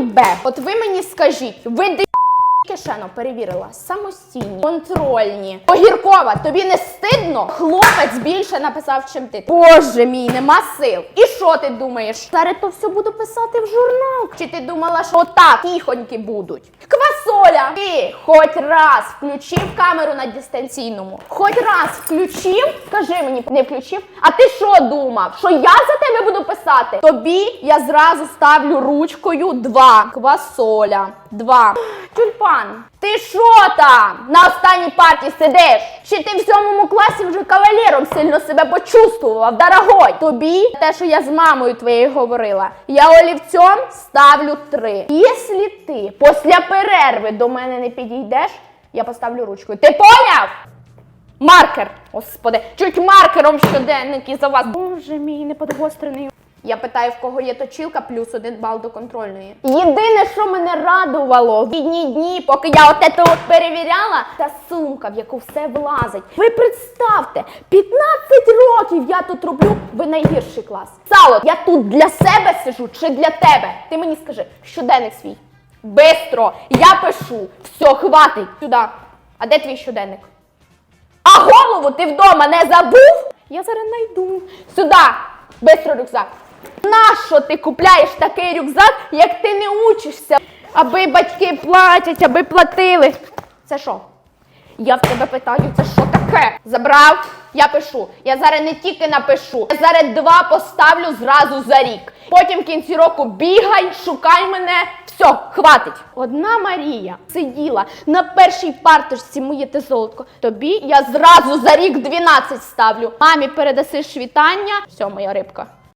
Б. От ви мені скажіть, ви кишено перевірила самостійні, контрольні. Огіркова, тобі не стидно? Хлопець більше написав, чим ти. Боже мій, нема сил. І що ти думаєш? Зараз то все буду писати в журнал. Чи ти думала, що отак тихоньки будуть? Квасоля! Ти хоч раз включив камеру на дистанційному. Хоч раз включив, скажи мені, не включив. А ти що думав? Що я за тебе буду писати? Тобі я зразу ставлю ручкою два. Квасоля. Два. Тюльпан, ти що там? На останній парті сидиш? Чи ти в сьомому класі вже кавалером сильно себе почувствував, дорогой? Тобі те, що я з мамою твоєю говорила, я олівцем ставлю три. Якщо ти після перерви до мене не підійдеш, я поставлю ручкою. Ти поняв? Маркер, господи, чуть маркером щоденники за вас. Боже мій неподгострений. Я питаю, в кого є точилка, плюс один бал до контрольної. Єдине, що мене радувало в одні дні, поки я от це от перевіряла, та сумка, в яку все влазить. Ви представте, 15 років я тут роблю, ви найгірший клас. Сало, я тут для себе сижу чи для тебе? Ти мені скажи, щоденник свій. Бистро, я пишу. Все, хватить. Сюди. А де твій щоденник? А голову ти вдома не забув? Я зараз найду. Сюди! Бистро рюкзак. Нащо ти купляєш такий рюкзак, як ти не учишся? Аби батьки платять, аби платили. Це що? Я в тебе питаю, це що таке? Забрав? Я пишу. Я зараз не тільки напишу, я зараз два поставлю зразу за рік. Потім в кінці року бігай, шукай мене. Все, хватить. Одна Марія сиділа на першій парточці моє те золотко. Тобі я зразу за рік 12 ставлю. Мамі передасиш вітання. Все, моя рибка.